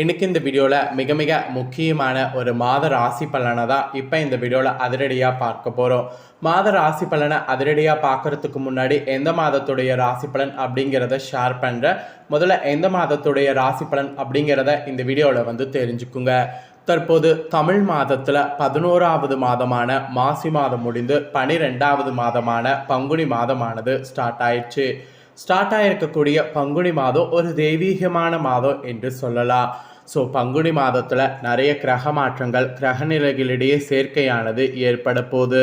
இன்னைக்கு இந்த வீடியோவில் மிக மிக முக்கியமான ஒரு மாத ராசி பலனை தான் இப்போ இந்த வீடியோவில் அதிரடியாக பார்க்க போகிறோம் மாத ராசி பலனை அதிரடியாக பார்க்கறதுக்கு முன்னாடி எந்த மாதத்துடைய ராசி பலன் அப்படிங்கிறத ஷேர் பண்ணுறேன் முதல்ல எந்த மாதத்துடைய ராசி பலன் அப்படிங்கிறத இந்த வீடியோவில் வந்து தெரிஞ்சுக்குங்க. தற்போது தமிழ் மாதத்தில் பதினோராவது மாதமான மாசி மாதம் முடிந்து பனிரெண்டாவது மாதமான பங்குனி மாதமானது ஸ்டார்ட் ஆயிடுச்சு. ஸ்டார்ட் ஆகிருக்கக்கூடிய பங்குனி மாதம் ஒரு தெய்வீகமான மாதம் என்று சொல்லலாம். ஸோ பங்குனி மாதத்தில் நிறைய கிரக மாற்றங்கள் கிரகநிலைகளிடையே சேர்க்கையானது ஏற்பட போகுது.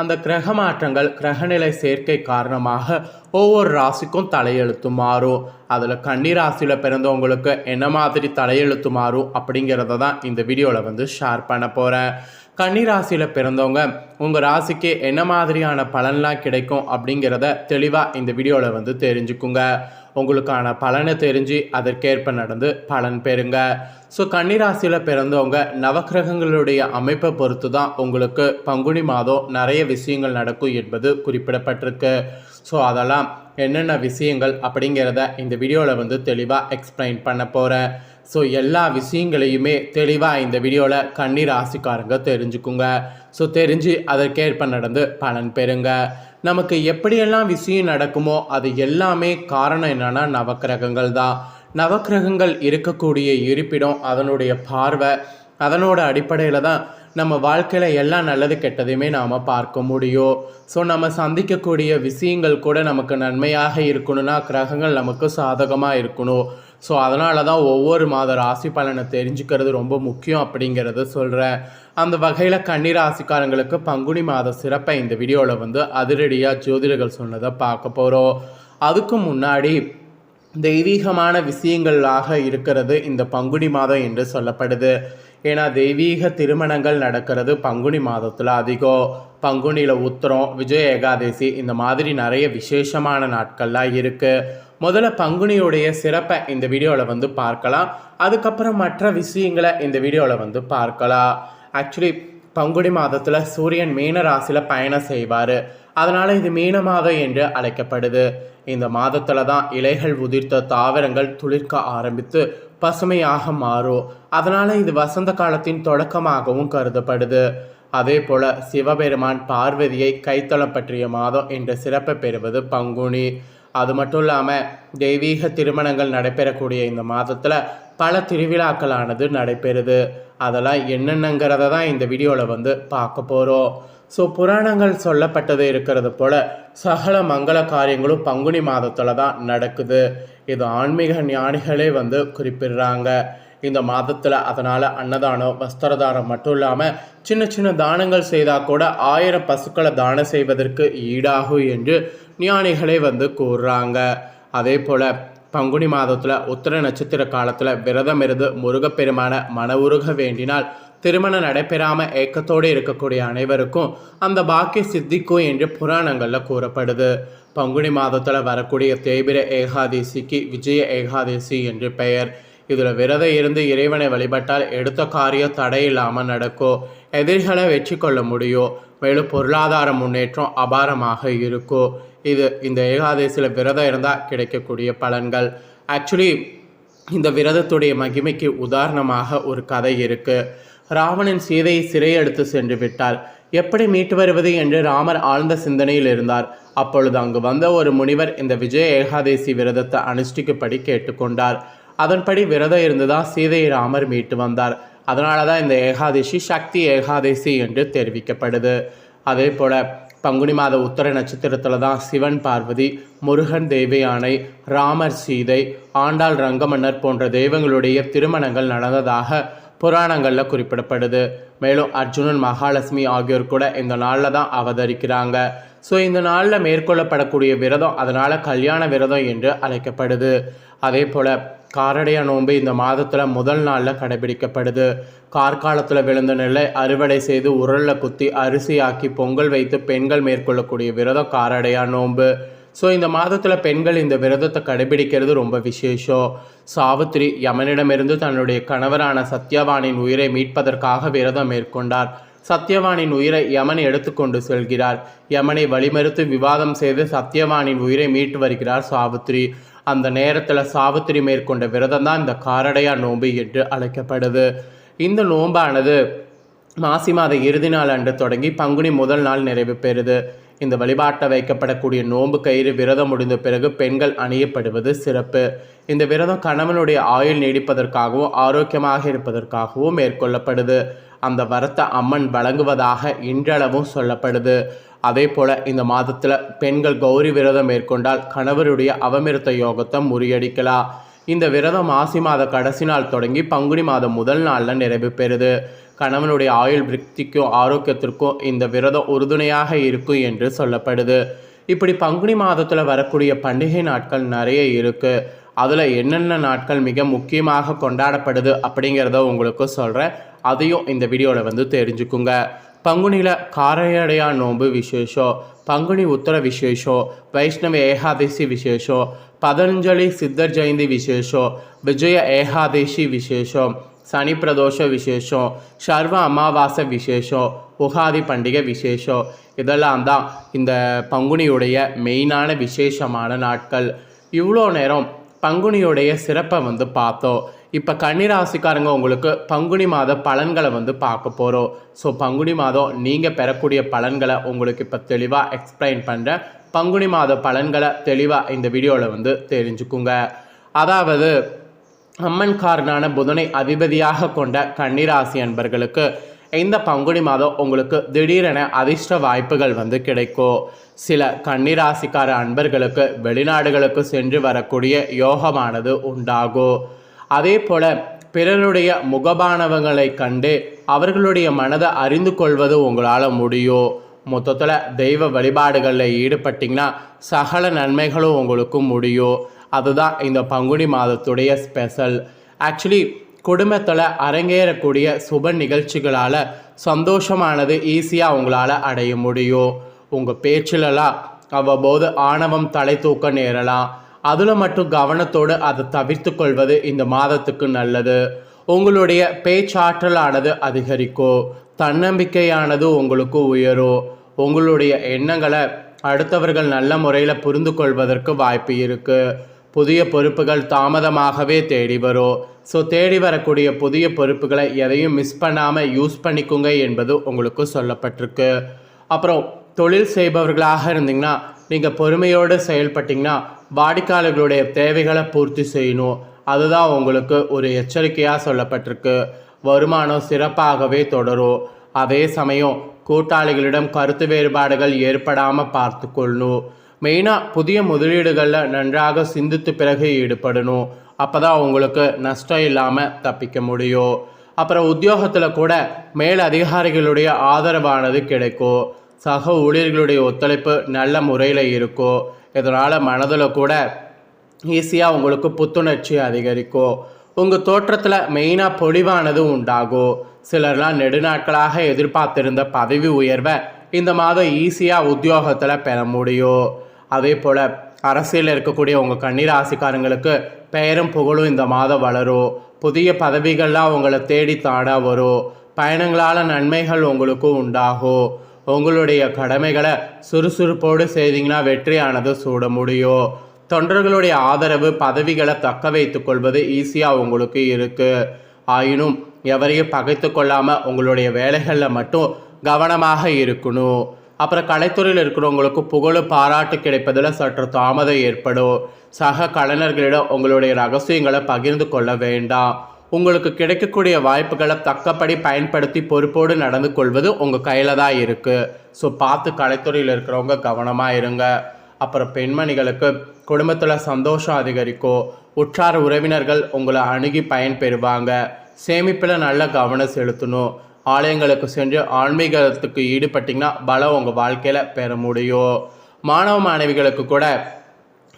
அந்த கிரக மாற்றங்கள் கிரகநிலை சேர்க்கை காரணமாக ஒவ்வொரு ராசிக்கும் தலையெழுத்து மாறும். அதில் கன்னி ராசியில் பிறந்தவங்களுக்கு என்ன மாதிரி தலையெழுத்து மாறும் அப்படிங்கிறத தான் இந்த வீடியோவில் வந்து ஷேர் பண்ண போகிறேன் கன்னி ராசியில் பிறந்தவங்க உங்கள் ராசிக்கு என்ன மாதிரியான பலன்லாம் கிடைக்கும் அப்படிங்கிறத தெளிவாக இந்த வீடியோவில் வந்து தெரிஞ்சுக்குங்க. உங்களுக்கான பலனை தெரிஞ்சு அதற்கேற்ப நடந்து பலன் பெறுங்க. ஸோ கன்னிராசியில் பிறந்தவங்க நவக்கிரகங்களுடைய அமைப்பை பொறுத்து தான் உங்களுக்கு பங்குனி மாதம் நிறைய விஷயங்கள் நடக்கும் என்பது குறிப்பிடப்பட்டிருக்கு. ஸோ அதெல்லாம் என்னென்ன விஷயங்கள் அப்படிங்கிறத இந்த வீடியோவில் வந்து தெளிவாக எக்ஸ்பிளைன் பண்ண போகிறேன் ஸோ எல்லா விஷயங்களையுமே தெளிவாக இந்த வீடியோவில் கன்னி ராசிக்காரங்க தெரிஞ்சுக்குங்க. ஸோ தெரிஞ்சு அதற்கேற்ப நடந்து பலன் பெறுங்க. நமக்கு எப்படியெல்லாம் விஷயம் நடக்குமோ அது எல்லாமே காரணம் என்னென்னா நவக்கிரகங்கள் தான். நவக்கிரகங்கள் இருக்கக்கூடிய இருப்பிடம் அதனுடைய பார்வை அதனோட அடிப்படையில் தான் நம்ம வாழ்க்கையில் எல்லா நல்லது கெட்டதையுமே நாம் பார்க்க முடியும். ஸோ நம்ம சந்திக்கக்கூடிய விஷயங்கள் கூட நமக்கு நன்மையாக இருக்கணும்னா கிரகங்கள் நமக்கு சாதகமாக இருக்கணும். ஸோ அதனால தான் ஒவ்வொரு மாத ராசி பலனை தெரிஞ்சுக்கிறது ரொம்ப முக்கியம் அப்படிங்கிறத சொல்கிறேன் அந்த வகையில் கன்னிராசிக்காரங்களுக்கு பங்குனி மாத சிறப்பை இந்த வீடியோவில் வந்து அதிரடியாக ஜோதிடர்கள் சொன்னதை பார்க்க போகிறோம் அதுக்கு முன்னாடி தெய்வீகமான விஷயங்களாக இருக்கிறது இந்த பங்குனி மாதம் என்று சொல்லப்படுது. ஏன்னா தெய்வீக திருமணங்கள் நடக்கிறது பங்குனி மாதத்தில் அதிகம். பங்குனியில் உத்திரம் விஜய ஏகாதசி இந்த மாதிரி நிறைய விசேஷமான நாட்கள்லாம் இருக்குது முதல்ல பங்குனியுடைய சிறப்பை இந்த வீடியோவில் வந்து பார்க்கலாம். அதுக்கப்புறம் மற்ற விஷயங்களை இந்த வீடியோவில் வந்து பார்க்கலாம். ஆக்சுவலி பங்குனி மாதத்தில் சூரியன் மீன ராசியில் பயணம் செய்வார். அதனால் இது மீன மாதம் என்று அழைக்கப்படுது. இந்த மாதத்தில் தான் இலைகள் உதிர்த்த தாவரங்கள் துளிர்க்க ஆரம்பித்து பசுமையாக மாறும். அதனால் இது வசந்த காலத்தின் தொடக்கமாகவும் கருதப்படுது. அதே போல சிவபெருமான் பார்வதியை கைத்தளம் பற்றிய மாதம் என்ற சிறப்பை பெறுவது பங்குனி. அது மட்டும் இல்லாமல் தெய்வீக திருமணங்கள் நடைபெறக்கூடிய இந்த மாதத்தில் பல திருவிழாக்களானது நடைபெறுது. அதெல்லாம் என்னென்னங்கிறத தான் இந்த வீடியோவில் வந்து பார்க்க போகிறோம் ஸோ புராணங்கள் சொல்லப்பட்டது இருக்கிறது போல் சகல மங்கள காரியங்களும் பங்குனி மாதத்தில் தான் நடக்குது. இது ஆன்மீக ஞானிகளே வந்து குறிப்பிடுறாங்க. இந்த மாதத்தில் அதனால் அன்னதானம் வஸ்திரதானம் மட்டும் இல்லாமல் சின்ன சின்ன தானங்கள் செய்தால் கூட ஆயிரம் பசுக்களை தானம் செய்வதற்கு ஈடாகும் என்று ஞானிகளே வந்து கூறுறாங்க. அதே போல் பங்குனி மாதத்தில் உத்தர நட்சத்திர காலத்தில் விரதம் இருந்து முருகப்பெருமான மன உருக வேண்டினால் திருமணம் நடைபெறாமல் ஏக்கத்தோடு இருக்கக்கூடிய அனைவருக்கும் அந்த பாக்கிய சித்திக்கும் என்று புராணங்களில் கூறப்படுது. பங்குனி மாதத்தில் வரக்கூடிய தேய்பிர ஏகாதேசிக்கு விஜய ஏகாதேசி என்று பெயர். இதில் விரதம் இருந்து இறைவனை வழிபட்டால் எடுத்த காரியம் தடையில்லாமல் நடக்கும் எதிரிகளை வெற்றி கொள்ள முடியும் மேலும் பொருளாதார முன்னேற்றம் அபாரமாக இருக்கும் இது இந்த ஏகாதசியில் விரதம் இருந்தால் கிடைக்கக்கூடிய பலன்கள். ஆக்சுவலி இந்த விரதத்துடைய மகிமைக்கு உதாரணமாக ஒரு கதை இருக்குது ராவணன் சீதையை சிறையெடுத்து சென்று விட்டார் எப்படி மீட்டு வருவது என்று ராமர் ஆழ்ந்த சிந்தனையில் இருந்தார். அப்பொழுது அங்கு வந்த ஒரு முனிவர் இந்த விஜய ஏகாதேசி விரதத்தை அனுஷ்டிக்கும்படி கேட்டுக்கொண்டார். அதன்படி விரதம் இருந்து தான் சீதை ராமர் மீட்டு வந்தார். அதனால தான் இந்த ஏகாதசி சக்தி ஏகாதசி என்று தெரிவிக்கப்படுது. அதே போல் பங்குனி மாத உத்தர நட்சத்திரத்தில் தான் சிவன் பார்வதி முருகன் தேவயானை யானை ராமர் சீதை ஆண்டாள் ரங்கமன்னர் போன்ற தெய்வங்களுடைய திருமணங்கள் நடந்ததாக புராணங்களில் குறிப்பிடப்படுது. மேலும் அர்ஜுனன் மகாலட்சுமி ஆகியோர் கூட இந்த நாளில் தான் அவதரிக்கிறாங்க. ஸோ இந்த நாளில் மேற்கொள்ளப்படக்கூடிய விரதம் அதனால் கல்யாண விரதம் என்று அழைக்கப்படுது. அதே போல் காரடைய நோன்பு இந்த மாதத்தில் முதல் நாளில் கடைபிடிக்கப்படுது. கார்காலத்தில் விழுந்த நெல்லை அறுவடை செய்து உரலில் குத்தி அரிசியாக்கி பொங்கல் வைத்து பெண்கள் மேற்கொள்ளக்கூடிய விரதம் காரடையா நோன்பு ஸோ இந்த மாதத்தில் பெண்கள் இந்த விரதத்தை கடைபிடிக்கிறது ரொம்ப விசேஷம். சாவித்ரி யமனிடமிருந்து தன்னுடைய கணவரான சத்யவானின் உயிரை மீட்பதற்காக விரதம் மேற்கொண்டார். சத்யவானின் உயிரை யமன் எடுத்துக்கொண்டு செல்கிறார். யமனை வழிமறுத்து விவாதம் செய்து சத்யவானின் உயிரை மீட்டு வருகிறார் சாவித்ரி அந்த நேரத்தில் சாவித்திரி மேற்கொண்ட விரதம் தான் இந்த காரடையா நோன்பு என்று அழைக்கப்படுது. இந்த நோம்பானது மாசி மாத இறுதி நாள் அன்று தொடங்கி பங்குனி முதல் நாள் நிறைவு பெறுது. இந்த வழிபாட்டை வைக்கப்படக்கூடிய நோன்பு கயிறு விரதம் முடிந்த பிறகு பெண்கள் அணியப்படுவது சிறப்பு. இந்த விரதம் கணவனுடைய ஆயுள் நீடிப்பதற்காகவும் ஆரோக்கியமாக இருப்பதற்காகவும் மேற்கொள்ளப்படுது. அந்த வரத்தை அம்மன் வழங்குவதாக இன்றளவும் சொல்லப்படுது. அதே போல் இந்த மாதத்தில் பெண்கள் கௌரி விரதம் மேற்கொண்டால் கணவருடைய அவமிருத்த யோகத்தை முறியடிக்கலாம். இந்த விரதம் மாசி மாத கடைசி நாள் தொடங்கி பங்குனி மாதம் முதல் நாளில் நிறைவு பெறுது. கணவனுடைய ஆயுள் விருத்திக்கும் ஆரோக்கியத்திற்கும் இந்த விரதம் உறுதுணையாக இருக்கும் என்று சொல்லப்படுது. இப்படி பங்குனி மாதத்தில் வரக்கூடிய பண்டிகை நாட்கள் நிறைய இருக்குது அதில் என்னென்ன நாட்கள் மிக முக்கியமாக கொண்டாடப்படுது அப்படிங்கிறத உங்களுக்கு சொல்கிறேன் அதையும் இந்த வீடியோவில் வந்து தெரிஞ்சுக்குங்க. பங்குனியில் காரையடையா நோன்பு விசேஷம் பங்குனி உத்தர விசேஷம் வைஷ்ணவ ஏகாதசி விசேஷம் பதஞ்சலி சித்தர் ஜெயந்தி விசேஷம் விஜய ஏகாதசி விசேஷம் சனி பிரதோஷ விசேஷம் சர்வ அமாவாசை விசேஷம் உகாதி பண்டிகை விசேஷம் இதெல்லாம் தான் இந்த பங்குனியுடைய மெயினான விசேஷமான நாட்கள் இவ்வளோ நேரம் பங்குனியுடைய சிறப்பை வந்து பார்த்தோம் இப்போ கன்னிராசிக்காரங்க உங்களுக்கு பங்குனி மாத பலன்களை வந்து பார்க்க போகிறோம் ஸோ பங்குனி மாதம் நீங்கள் பெறக்கூடிய பலன்களை உங்களுக்கு இப்போ தெளிவாக எக்ஸ்பிளைன் பண்ணுறேன் பங்குனி மாத பலன்களை தெளிவாக இந்த வீடியோவில் வந்து தெரிஞ்சுக்குங்க. அதாவது அம்மன்காரனான புதனை அதிபதியாக கொண்ட கன்னிராசி அன்பர்களுக்கு இந்த பங்குனி மாதம் உங்களுக்கு திடீரென அதிர்ஷ்ட வாய்ப்புகள் வந்து கிடைக்கும். சில கன்னிராசிக்கார அன்பர்களுக்கு வெளிநாடுகளுக்கு சென்று வரக்கூடிய யோகமானது உண்டாகும். அதே போல பிறருடைய முகபானவங்களை கண்டு அவர்களுடைய மனதை அறிந்து கொள்வது உங்களால் முடியும் மொத்தத்தில் தெய்வ வழிபாடுகளில் ஈடுபட்டிங்கன்னா சகல நன்மைகளும் உங்களுக்கு முடியும் அதுதான் இந்த பங்குனி மாதத்துடைய ஸ்பெஷல். ஆக்சுவலி குடும்பத்தில் அரங்கேறக்கூடிய சுப நிகழ்ச்சிகளால் சந்தோஷமானது ஈஸியாக உங்களால் அடைய முடியும் உங்கள் பேச்சிலலாம் அவ்வப்போது ஆணவம் தலை தூக்க நேரலாம். அதில் மட்டும் கவனத்தோடு அதை தவிர்த்து கொள்வது இந்த மாதத்துக்கு நல்லது. உங்களுடைய பேச்சாற்றலானது அதிகரிக்கும். தன்னம்பிக்கையானது உங்களுக்கு உயரும். உங்களுடைய எண்ணங்களை அடுத்தவர்கள் நல்ல முறையில் புரிந்து கொள்வதற்கு வாய்ப்பு இருக்குது புதிய பொறுப்புகள் தாமதமாகவே தேடி வரும். ஸோ தேடி வரக்கூடிய புதிய பொறுப்புகளை எதையும் மிஸ் பண்ணாமல் யூஸ் பண்ணிக்கோங்க என்பது உங்களுக்கு சொல்லப்பட்டிருக்கு. அப்புறம் தொழில் செய்பவர்களாக இருந்தீங்கன்னா நீங்கள் பொறுமையோடு செயல்பட்டிங்கன்னா வாடிக்கையாளர்களுடைய தேவைகளை பூர்த்தி செய்யணும். அதுதான் உங்களுக்கு ஒரு எச்சரிக்கையாக சொல்லப்பட்டிருக்கு. வருமானம் சிறப்பாகவே தொடரும். அதே சமயம் கூட்டாளிகளிடம் கருத்து வேறுபாடுகள் ஏற்படாமல் பார்த்து கொள்ளணும் மெயினாக புதிய முதலீடுகளில் நன்றாக சிந்தித்து பிறகு ஈடுபடணும். அப்போ தான் உங்களுக்கு நஷ்டம் இல்லாமல் தப்பிக்க முடியும். அப்புறம் உத்தியோகத்தில் கூட மேல் அதிகாரிகளுடைய ஆதரவானது கிடைக்கும். சக ஊழியர்களுடைய ஒத்துழைப்பு நல்ல முறையில் இருக்கும். இதனால் மனதில் கூட ஈஸியாக உங்களுக்கு புத்துணர்ச்சி அதிகரிக்கும் உங்கள் தோற்றத்தில் மெயினாக பொழிவானது உண்டாகும் சிலர்லாம் நெடுநாட்களாக எதிர்பார்த்திருந்த பதவி உயர்வை இந்த மாதம் ஈஸியாக உத்தியோகத்தில் பெற முடியும் அதே போல் அரசியலில் இருக்கக்கூடிய உங்கள் கண்ணீர் பெயரும் புகழும் இந்த மாதம் வளரும் புதிய பதவிகள்லாம் உங்களை தேடி தாட வரும் பயணங்களால் நன்மைகள் உங்களுக்கும் உண்டாகும் உங்களுடைய கடமைகளை சுறுசுறுப்போடு செய்தீங்கன்னா வெற்றியானது சூட முடியும். தொண்டர்களுடைய ஆதரவு பதவிகளை தக்க வைத்துக் கொள்வது ஈஸியாக உங்களுக்கு இருக்குது ஆயினும் எவரையும் பகைத்து கொள்ளாமல் உங்களுடைய வேலைகளில் மட்டும் கவனமாக இருக்கணும். அப்புறம் கலைத்துறையில் இருக்கிறவங்களுக்கு புகழ் பாராட்டு கிடைப்பதில் சற்று தாமதம் ஏற்படும். சக கலைஞர்களிடம் உங்களுடைய ரகசியங்களை பகிர்ந்து கொள்ள வேண்டாம். உங்களுக்கு கிடைக்கக்கூடிய வாய்ப்புகளை தக்கப்படி பயன்படுத்தி பொறுப்போடு நடந்து கொள்வது உங்கள் கையில் தான் இருக்குது ஸோ பார்த்து கலைத்துறையில் இருக்கிறவங்க கவனமாக இருங்க. அப்புறம் பெண்மணிகளுக்கு குடும்பத்தில் சந்தோஷம் அதிகரிக்கும். உற்றார் உறவினர்கள் உங்களை அணுகி பயன் பெறுவாங்க சேமிப்பில் நல்ல கவனம் செலுத்தணும். ஆலயங்களுக்கு சென்று ஆன்மீகத்துக்கு ஈடுபட்டிங்கன்னா பலம் உங்கள் வாழ்க்கையில் பெற முடியும். மாணவ மாணவிகளுக்கு கூட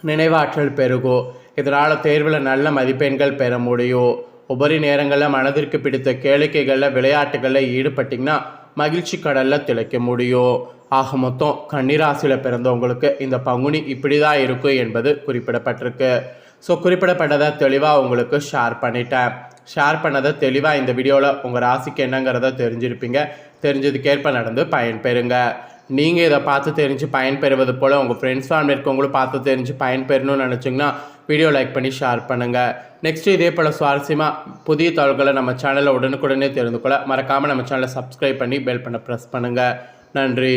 நினைவாற்றல் பெருகும். இதனால் தேர்வில் நல்ல மதிப்பெண்கள் பெற முடியும். உபரி நேரங்களில் மனதிற்கு பிடித்த கேளிக்கைகளில் விளையாட்டுகளில் ஈடுபட்டிங்கன்னா மகிழ்ச்சி கடலில் திளைக்க முடியும். ஆக மொத்தம் கன்னிராசியில் பிறந்தவங்களுக்கு இந்த பங்குனி இப்படி தான் இருக்கும் என்பது குறிப்பிடப்பட்டிருக்கு. ஸோ குறிப்பிடப்பட்டதை தெளிவாக உங்களுக்கு ஷேர் பண்ணிட்டேன். ஷேர் பண்ணதை தெளிவாக இந்த வீடியோவில் உங்கள் ராசிக்கு என்னங்கிறத தெரிஞ்சிருப்பீங்க. தெரிஞ்சதுக்கேற்ப நடந்து பயன்பெறுங்க. நீங்கள் இதை பார்த்து தெரிஞ்சு பயன்பெறுவது போல் உங்கள் ஃப்ரெண்ட்ஸ் ஃபேமிலி இருக்கவங்களும் பார்த்து தெரிஞ்சு பயன்பெறணும்னு நினச்சிங்கன்னா வீடியோ லைக் பண்ணி ஷேர் பண்ணுங்கள் நெக்ஸ்ட்டு இதே போல் சுவாரஸ்யமாக புதிய தகவல்களை நம்ம சேனலில் உடனுக்குடனே தெரிந்து கொள்ள மறக்காமல் நம்ம சேனலை சப்ஸ்கிரைப் பண்ணி பெல் பண்ண ப்ரெஸ் பண்ணுங்கள் நன்றி.